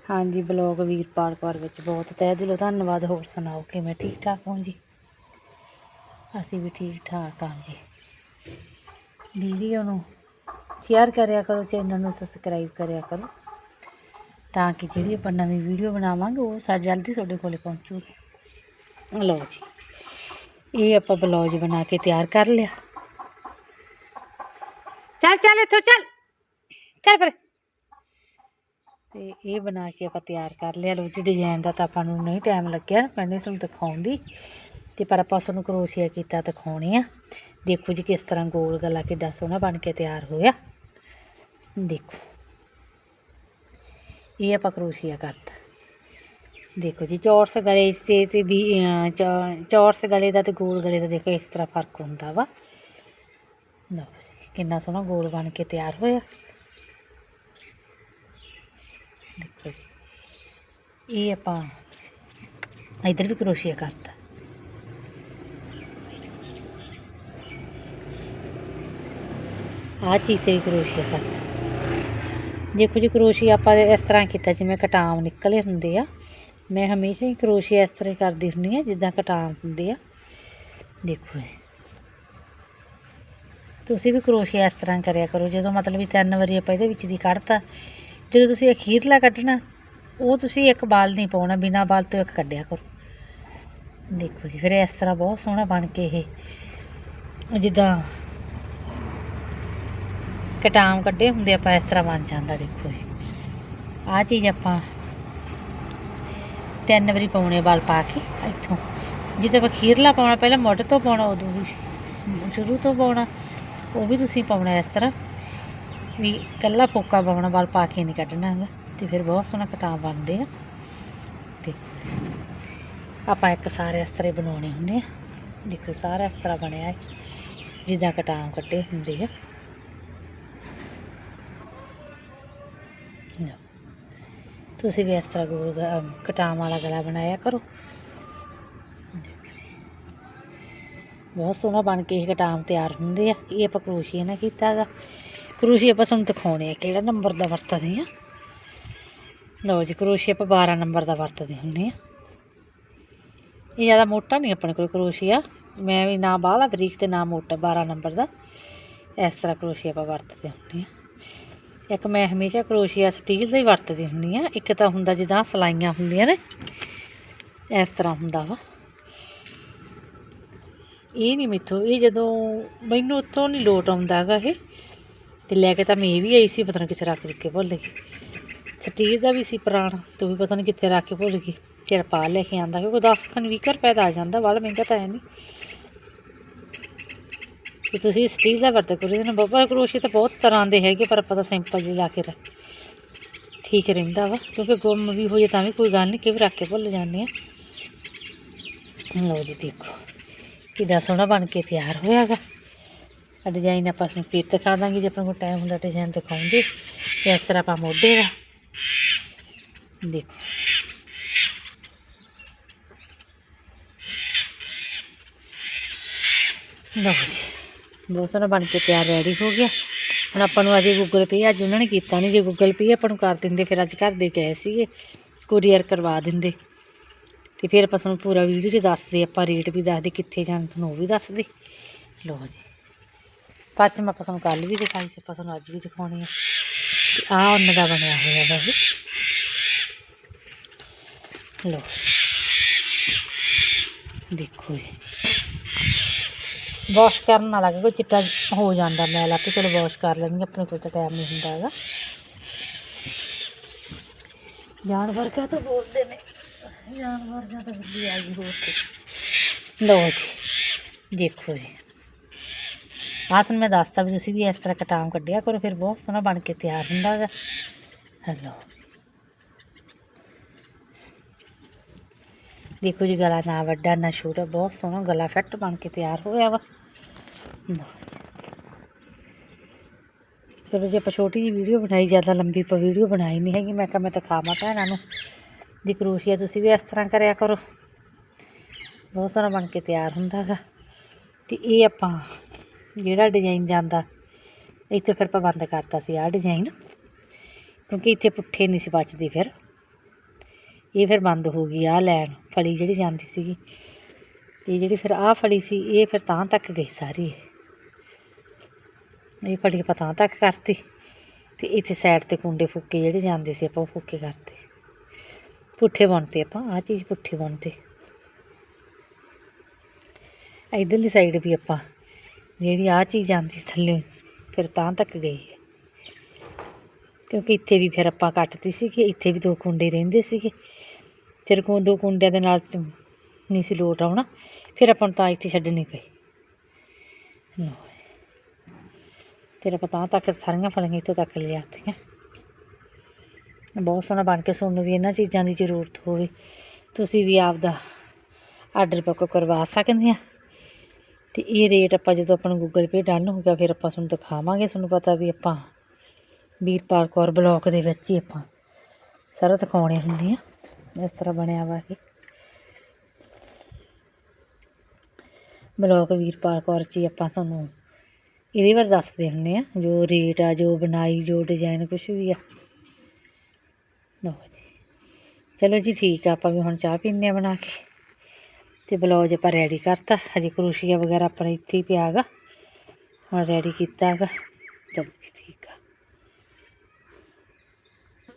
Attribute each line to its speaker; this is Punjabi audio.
Speaker 1: ਹਾਂਜੀ, ਬਲੌਗ ਵੀਰਪਾਲ ਕੌਰ ਵਿੱਚ ਬਹੁਤ ਤਹਿ ਦਿਲੋਂ ਧੰਨਵਾਦ। ਹੋਰ ਸੁਣਾਓ, ਕਿਵੇਂ ਠੀਕ ਠਾਕ ਹੋ ਜੀ? ਅਸੀਂ ਵੀ ਠੀਕ ਠਾਕ ਹਾਂ ਜੀ। ਵੀਡੀਓ ਨੂੰ ਸ਼ੇਅਰ ਕਰਿਆ ਕਰੋ, ਚੈਨਲ ਨੂੰ ਸਬਸਕ੍ਰਾਈਬ ਕਰਿਆ ਕਰੋ, ਤਾਂ ਕਿ ਜਿਹੜੀ ਆਪਾਂ ਨਵੀਂ ਵੀਡੀਓ ਬਣਾਵਾਂਗੇ, ਉਹ ਸਾ, ਜਲਦੀ ਤੁਹਾਡੇ ਕੋਲੇ ਪਹੁੰਚੂਗੀ। ਲਓ ਜੀ, ਇਹ ਆਪਾਂ ਬਲੌਜ ਬਣਾ ਕੇ ਤਿਆਰ ਕਰ ਲਿਆ। ਚੱਲ ਚੱਲ ਇੱਥੋਂ ਚੱਲ। ਚੱਲ ਪਰ ਤੇ ਇਹ ਬਣਾ ਕੇ ਆਪਾਂ ਤਿਆਰ ਕਰ ਲਿਆ। ਲੋ ਜੀ ਡਿਜ਼ਾਈਨ ਦਾ ਤਾਂ ਆਪਾਂ ਨੂੰ ਨਹੀਂ ਟਾਈਮ ਲੱਗਿਆ, ਪਹਿਲੇ ਤੁਹਾਨੂੰ ਦਿਖਾਉਣ ਦੀ। ਤੇ ਪਰ ਆਪਾਂ ਤੁਹਾਨੂੰ ਕਰੋਸ਼ੀਆ ਕੀਤਾ, ਦਿਖਾਉਣੇ ਆ। ਦੇਖੋ ਜੀ ਕਿਸ ਤਰ੍ਹਾਂ ਗੋਲ ਗਲਾ ਕਿੱਡਾ ਸੋਹਣਾ ਬਣ ਕੇ ਤਿਆਰ ਹੋਇਆ। ਦੇਖੋ। ਇਹ ਆਪਾਂ ਕਰੋਸ਼ੀਆ ਕਰਤਾ। ਦੇਖੋ ਜੀ, ਚੌਰਸ ਗਲੇ ਤੇ ਤੇ ਵੀ ਚੌ- ਚੌਰਸ ਗਲੇ ਦਾ ਤੇ ਗੋਲ ਗਲੇ ਦਾ ਦੇਖੋ ਇਸ ਤਰ੍ਹਾਂ ਫ਼ਰਕ ਹੁੰਦਾ ਵਾ। ਲਓ ਕਿੰਨਾ ਸੋਹਣਾ ਗੋਲ ਬਣ ਕੇ ਤਿਆਰ ਹੋਇਆ। ਦੇਖੋ ਜੀ ਇਹ ਆਪਾਂ ਇਧਰ ਵੀ ਕਰੋਸ਼ੀਆ ਕਰਤਾ। ਆਹ ਚੀਜ਼ ਤੇ ਵੀ ਕਰੋਸ਼ੀਆ ਕਰਤਾ। ਦੇਖੋ ਜੀ, ਕਰੋਸ਼ੀਆ ਆਪਾਂ ਇਸ ਤਰ੍ਹਾਂ ਕੀਤਾ, ਜਿਵੇਂ ਕਟਾਮ ਨਿਕਲੇ ਹੁੰਦੇ ਆ। ਮੈਂ ਹਮੇਸ਼ਾ ਹੀ ਕਰੋਸ਼ੀਆ ਇਸ ਤਰ੍ਹਾਂ ਕਰਦੀ ਹੁੰਦੀ ਆ ਜਿੱਦਾਂ ਕਟਾਮ ਹੁੰਦੇ ਆ। ਦੇਖੋ ਜੀ। ਤੁਸੀਂ ਵੀ ਕਰੋਸ਼ੀਆ ਇਸ ਤਰ੍ਹਾਂ ਕਰਿਆ ਕਰੋ, ਜਦੋਂ ਮਤਲਬ ਵੀ ਤਿੰਨ ਵਾਰੀ ਆਪਾਂ ਇਹਦੇ ਵਿੱਚ ਦੀ ਕੱਢਤਾ ਜਦੋਂ ਤੁਸੀਂ ਅਖੀਰਲਾ ਕੱਢਣਾ, ਉਹ ਤੁਸੀਂ ਇੱਕ ਬਾਲ ਨਹੀਂ ਪਾਉਣਾ, ਬਿਨਾ ਬਾਲ ਤੋਂ ਇੱਕ ਕੱਢਿਆ ਕਰੋ। ਦੇਖੋ ਜੀ, ਫਿਰ ਇਸ ਤਰ੍ਹਾਂ ਬਹੁਤ ਸੋਹਣਾ ਬਣ ਕੇ ਇਹ, ਜਿੱਦਾਂ ਕਟਾਮ ਕੱਢੇ ਹੁੰਦੇ, ਆਪਾਂ ਇਸ ਤਰ੍ਹਾਂ ਬਣ ਜਾਂਦਾ, ਦੇਖੋ ਜੀ। ਆਹ ਚੀਜ਼ ਆਪਾਂ ਤਿੰਨ ਵਾਰੀ ਪਾਉਣੇ ਵਾਲ ਪਾ ਕੇ, ਇੱਥੋਂ। ਜਿੱਦਾਂ ਆਪਾਂ ਪਾਉਣਾ, ਪਹਿਲਾਂ ਮੁੱਢ ਤੋਂ ਪਾਉਣਾ, ਉਦੋਂ ਵੀ ਸ਼ੁਰੂ ਤੋਂ ਪਾਉਣਾ, ਉਹ ਵੀ ਤੁਸੀਂ ਪਾਉਣਾ ਇਸ ਤਰ੍ਹਾਂ। ਵੀ ਕੱਲਾ ਫੋਕਾ ਪਾਉਣਾ, ਵਾਲ ਪਾ ਕੇ ਨਹੀਂ ਕੱਢਣਾ ਹੈਗਾ। ਤੇ ਫਿਰ ਬਹੁਤ ਸੋਹਣਾ ਕਟਾਂ ਬਣਦੇ ਆ। ਤੇ ਆਪਾਂ ਇੱਕ ਸਾਰੇ ਇਸ ਤਰ੍ਹਾਂ ਬਣਾਉਣੇ ਹੁੰਦੇ ਆ। ਦੇਖੋ, ਸਾਰਾ ਇਸ ਤਰ੍ਹਾਂ ਬਣਿਆ ਹੈ, ਜਿੱਦਾਂ ਕਟਾਂ ਕੱਟੇ ਹੁੰਦੇ ਆ। ਤੁਸੀਂ ਵੀ ਇਸ ਤਰ੍ਹਾਂ ਗੋਲ ਗ- ਕਟਾਂ ਵਾਲਾ ਗਲਾ ਬਣਾਇਆ ਕਰੋ। ਬਹੁਤ ਸੋਹਣਾ ਬਣ ਕੇ ਇਹ ਕਟਾਮ ਤਿਆਰ ਹੁੰਦੇ ਆ। ਇਹ ਆਪਾਂ ਕਰੋਸ਼ੀਏ ਨਾਲ ਕੀਤਾ ਹੈਗਾ। ਕਰੋਸ਼ੀਆ ਆਪਾਂ ਤੁਹਾਨੂੰ ਦਿਖਾਉਣੇ ਆ ਕਿਹੜਾ ਨੰਬਰ ਦਾ ਵਰਤਦੇ ਆ। ਲਓ ਜੀ ਕਰੋਸ਼ੀਆ ਆਪਾਂ 12 ਨੰਬਰ ਦਾ ਵਰਤਦੇ ਹੁੰਦੇ ਆ। ਇਹ ਜ਼ਿਆਦਾ ਮੋਟਾ ਨਹੀਂ ਆਪਣੇ ਕੋਲ ਕਰੋਸ਼ੀਆ ਮੈਂ ਵੀ ਨਾ ਬਾਹਲਾ ਬਰੀਕ ਤੇ ਨਾ ਮੋਟਾ 12 ਨੰਬਰ ਦਾ। ਇਸ ਤਰ੍ਹਾਂ ਕਰੋਸ਼ੀਆ ਆਪਾਂ ਵਰਤਦੇ ਹੁੰਦੇ ਆ। ਇੱਕ ਮੈਂ ਹਮੇਸ਼ਾ ਕਰੋਸ਼ੀਆ ਸਟੀਲ ਦਾ ਹੀ ਵਰਤਦੀ ਹੁੰਦੀ ਆ। ਇੱਕ ਤਾਂ ਹੁੰਦਾ ਜਿੱਦਾਂ ਸਲਾਈਆਂ ਹੁੰਦੀਆਂ ਨੇ, ਇਸ ਤਰ੍ਹਾਂ ਹੁੰਦਾ ਵਾ। ਇਹ ਨਹੀਂ ਮੈਥੋਂ ਇਹ ਜਦੋਂ ਮੈਨੂੰ ਉੱਥੋਂ ਨਹੀਂ ਲੋਟ ਆਉਂਦਾ ਹੈਗਾ ਇਹ। ਤੇ ਲੈ ਕੇ ਤਾਂ ਮੈਂ ਇਹ ਵੀ ਆਈ ਸੀ, ਪਤਾ ਨਹੀਂ ਕਿੱਥੇ ਰੱਖ ਕੇ ਭੁੱਲ ਗਈ। ਸਟੀਲ ਦਾ ਵੀ ਸੀ ਪੁਰਾਣਾ, ਤੂੰ ਵੀ ਪਤਾ ਨਹੀਂ ਕਿੱਥੇ ਰੱਖ ਕੇ ਭੁੱਲ ਗਈ। ਫਿਰ ਪਾ ਲੈ ਕੇ ਆਂਦਾ, ਕਿਉਂਕਿ 10 ਖਨ 20 ਰੁਪਏ ਦਾ ਆ ਜਾਂਦਾ, ਵਾਲਾ ਮਹਿੰਗਾ ਤਾਂ ਹੈ ਨਹੀਂ ਤੇ ਤੁਸੀਂ ਸਟੀਲ ਦਾ ਵਰਤ ਕਰੋ ਇਹਦੇ ਨਾਲ ਬਾਬਾ ਕਰੋਸ਼ੀ ਤਾਂ ਬਹੁਤ ਤਰ੍ਹਾਂ ਦੇ ਹੈਗੇ, ਪਰ ਆਪਾਂ ਤਾਂ ਸਿੰਪਲ ਜਿਹੀ ਲਾ ਕੇ ਰੱਖ। ਠੀਕ ਰਹਿੰਦਾ ਵਾ, ਕਿਉਂਕਿ ਗੁੰਮ ਵੀ ਹੋ ਜੇ ਤਾਂ ਵੀ ਕੋਈ ਗੱਲ ਨਹੀਂ ਕਿ ਵੀ ਰੱਖ ਕੇ ਭੁੱਲ ਜਾਂਦੇ ਆ। ਲਓ ਜੀ ਦੇਖੋ, ਕਿੱਡਾ ਸੋਹਣਾ ਬਣ ਕੇ ਤਿਆਰ ਹੋਇਆਗਾ। ਆ ਡਿਜ਼ਾਈਨ ਆਪਾਂ ਨੂੰ ਫਿਰ ਦਿਖਾ ਦਾਂਗੇ, ਜੇ ਆਪਣੇ ਕੋਲ ਟਾਈਮ ਹੁੰਦਾ ਡਿਜ਼ਾਈਨ ਦਿਖਾਉਂਗੇ ਤੇ ਇਸ ਤਰ੍ਹਾਂ ਆਪਾਂ ਮੋਢੇ ਦਾ ਦੇਖੋ। ਲਓ ਜੀ, ਬਹੁਤ ਸੋਹਣਾ ਬਣ ਕੇ ਤਿਆਰ ਰੈਡੀ ਹੋ ਗਿਆ। ਹੁਣ ਆਪਾਂ ਨੂੰ ਅਜੇ ਗੂਗਲ ਪੇ ਅੱਜ ਉਹਨਾਂ ਨੇ ਕੀਤਾ ਨਹੀਂ ਜੇ ਗੂਗਲ ਪੇ ਆਪਾਂ ਨੂੰ ਕਰ ਦਿੰਦੇ, ਫਿਰ ਅੱਜ ਘਰ ਦੇ ਗਏ ਸੀਗੇ ਕੁਰੀਅਰ ਕਰਵਾ ਦਿੰਦੇ। ਤੇ ਫਿਰ ਆਪਾਂ ਤੁਹਾਨੂੰ ਪੂਰਾ ਵੀਡੀਓ 'ਚ ਦੱਸਦੇ, ਆਪਾਂ ਰੇਟ ਵੀ ਦੱਸਦੇ, ਕਿੱਥੇ ਜਾਣ ਤੁਹਾਨੂੰ ਉਹ ਵੀ ਦੱਸਦੇ। ਲਓ ਜੀ। ਪੱਚ ਮੈਂ ਆਪਾਂ ਤੁਹਾਨੂੰ ਕੱਲ ਵੀ ਦਿਖਾਈ ਸੀ, ਆਪਾਂ ਤੁਹਾਨੂੰ ਅੱਜ ਵੀ ਦਿਖਾਉਣੀ ਆ। ਆਹ ਉਹਨਾਂ ਦਾ ਬਣਿਆ ਹੋਇਆ ਵਾ ਇਹ। ਲਓ। ਦੇਖੋ ਜੀ। ਵਾਸ਼ ਕਰਨ ਵਾਲਾ ਕੋਈ ਚਿੱਟਾ ਹੋ ਜਾਂਦਾ ਮੈਲ ਆਪੇ ਚਲੋ ਵਾਸ਼ ਕਰ ਲੈਣਗੇ ਆਪਣੇ ਕੋਲ ਤਾਂ ਟਾਈਮ ਨਹੀਂ ਹੁੰਦਾ ਹੈਗਾ। ਜਾਨਵਰ ਕਾ ਤਾਂ ਬੋਲਦੇ ਨੇ। ਜਾਨਵਰ ਜਾਂ ਤਾਂ ਬਿੱਲੀ ਆ ਗਈ ਹੋਰ ਤੇ ਲਓ ਜੀ। ਦੇਖੋ ਜੀ। ਆਸਨ ਮੈਂ ਦੱਸਤਾ ਵੀ ਤੁਸੀਂ ਵੀ ਇਸ ਤਰ੍ਹਾਂ ਕਟਾਮ ਕੱਢਿਆ ਕਰੋ, ਫਿਰ ਬਹੁਤ ਸੋਹਣਾ ਬਣ ਕੇ ਤਿਆਰ ਹੁੰਦਾ ਹੈਗਾ ਹੈਲੋ। ਦੇਖੋ ਜੀ, ਗਲਾ ਨਾ ਵੱਡਾ, ਨਾ ਛੋਟਾ, ਬਹੁਤ ਸੋਹਣਾ ਗਲਾ ਫਿੱਟ ਬਣ ਕੇ ਤਿਆਰ ਹੋਇਆ ਵਾ। ਚਲੋ ਜੇ, ਆਪਾਂ ਛੋਟੀ ਜਿਹੀ ਵੀਡੀਓ ਬਣਾਈ, ਜ਼ਿਆਦਾ ਲੰਬੀ ਆਪਾਂ ਵੀਡੀਓ ਬਣਾਈ ਨਹੀਂ ਹੈਗੀ। ਮੈਂ ਕਿਹਾ ਮੈਂ ਤਾਂ ਖਾਵਾਂ ਭੈਣਾਂ ਨੂੰ। ਦੀ ਕਰੋਸ਼ੀਆ ਤੁਸੀਂ ਵੀ ਇਸ ਤਰ੍ਹਾਂ ਕਰਿਆ ਕਰੋ। ਬਹੁਤ ਸੋਹਣਾ ਬਣ ਕੇ ਤਿਆਰ ਹੁੰਦਾ ਹੈਗਾ ਤੇ ਇਹ ਆਪਾਂ ਜਿਹੜਾ ਡਿਜ਼ਾਈਨ ਜਾਂਦਾ, ਇੱਥੇ ਫਿਰ ਆਪਾਂ ਬੰਦ ਕਰਤਾ ਸੀ ਆਹ ਡਿਜ਼ਾਈਨ ਕਿਉਂਕਿ ਇੱਥੇ ਪੁੱਠੇ ਨਹੀਂ ਸੀ ਬਚਦੇ ਫਿਰ। ਇਹ ਫਿਰ ਬੰਦ ਹੋ ਗਈ ਆਹ ਲੈਣ, ਫਲੀ ਜਿਹੜੀ ਜਾਂਦੀ ਸੀਗੀ। ਤੇ ਜਿਹੜੀ ਫਿਰ ਆਹ ਫਲੀ ਸੀ, ਇਹ ਫਿਰ ਤਾਂ ਤੱਕ ਗਈ ਸਾਰੀ। ਇਹ। ਇਹ ਫਲੀ ਆਪਾਂ ਤਾਂ ਤੱਕ ਕਰਤੀ। ਤੇ ਇੱਥੇ ਸਾਈਡ ਤੇ ਕੁੰਡੇ ਫੁੱਕੇ ਜਿਹੜੇ ਜਾਂਦੇ ਸੀ ਆਪਾਂ ਉਹ ਫੁੱਕੇ ਕਰਤੇ। ਪੁੱਠੇ ਬਣਤੇ ਆਪਾਂ, ਆਹ ਚੀਜ਼ ਪੁੱਠੇ ਬਣਤੇ। ਇਧਰਲੀ ਸਾਈਡ ਵੀ ਆਪਾਂ ਜਿਹੜੀ ਆਹ ਚੀਜ਼ ਜਾਂਦੀ ਸੀ ਥੱਲੇ, ਫਿਰ ਤਾਂ ਤੱਕ ਗਈ ਹੈ। ਕਿਉਂਕਿ ਇੱਥੇ ਵੀ ਫਿਰ ਆਪਾਂ ਕੱਟਤੀ ਸੀ ਕਿ ਇੱਥੇ ਵੀ ਦੋ ਕੁੰਡੇ ਰਹਿੰਦੇ ਸੀਗੇ। ਤੇਰੇ ਕੋਲ ਦੋ ਕੁੰਡਿਆਂ ਦੇ ਨਾਲ ਨਹੀਂ ਸੀ ਲੋਟ ਆਉਣਾ, ਫਿਰ ਆਪਾਂ ਨੂੰ ਤਾਂ ਇੱਥੇ ਛੱਡਣੀ ਪਈ। ਲਓ। ਤੇਰਾ ਪਤਾ ਤੱਕ ਸਾਰੀਆਂ ਫਲੀਆਂ ਇੱਥੋਂ ਤੱਕ ਲਿਆਤੀਆਂ। ਬਹੁਤ ਸੋਹਣਾ ਬਣ ਕੇ ਤੁਹਾਨੂੰ ਵੀ ਇਹਨਾਂ ਚੀਜ਼ਾਂ ਦੀ ਜ਼ਰੂਰਤ ਹੋਵੇ। ਤੁਸੀਂ ਵੀ ਆਪਦਾ ਆਰਡਰ ਬੁੱਕ ਕਰਵਾ ਸਕਦੇ ਆ। ਤੇ ਇਹ ਰੇਟ ਆਪਾਂ ਜਦੋਂ ਆਪਾਂ ਨੂੰ ਗੂਗਲ ਪੇ ਡਨ ਹੋ ਗਿਆ, ਫਿਰ ਆਪਾਂ ਤੁਹਾਨੂੰ ਦਿਖਾਵਾਂਗੇ, ਤੁਹਾਨੂੰ ਪਤਾ ਵੀ ਆਪਾਂ ਵੀਰਪਾਲ ਕੌਰ ਬਲੌਕ ਦੇ ਵਿੱਚ ਹੀ ਆਪਾਂ ਸਾਰਾ ਦਿਖਾਉਣੇ ਹੁੰਦੇ ਆ ਇਸ ਤਰ੍ਹਾਂ ਬਣਿਆ ਵਾ ਇਹ। ਬਲੌਕ ਵੀਰਪਾਲ ਕੌਰ ਚ ਹੀ ਆਪਾਂ ਤੁਹਾਨੂੰ ਇਹਦੇ ਬਾਰੇ ਦੱਸਦੇ ਹੁੰਦੇ ਆ, ਜੋ ਰੇਟ ਆ, ਜੋ ਬਣਾਈ, ਜੋ ਡਿਜ਼ਾਈਨ ਕੁਝ ਵੀ ਆ। ਲਓ ਜੀ। ਚਲੋ ਜੀ, ਠੀਕ ਆ, ਆਪਾਂ ਵੀ ਹੁਣ ਚਾਹ ਪੀਂਦੇ ਆ ਬਣਾ ਕੇ। ਤੇ ਬਲੌਜ ਆਪਾਂ ਰੈਡੀ ਕਰਤਾ। ਹਜੇ ਕਰੋਸ਼ੀਆ ਵਗੈਰਾ ਆਪਣੇ ਇੱਥੇ ਹੀ ਪਿਆ ਗਾ ਹੁਣ ਰੈਡੀ ਕੀਤਾ ਹੈਗਾ। ਚਲੋ ਠੀਕ।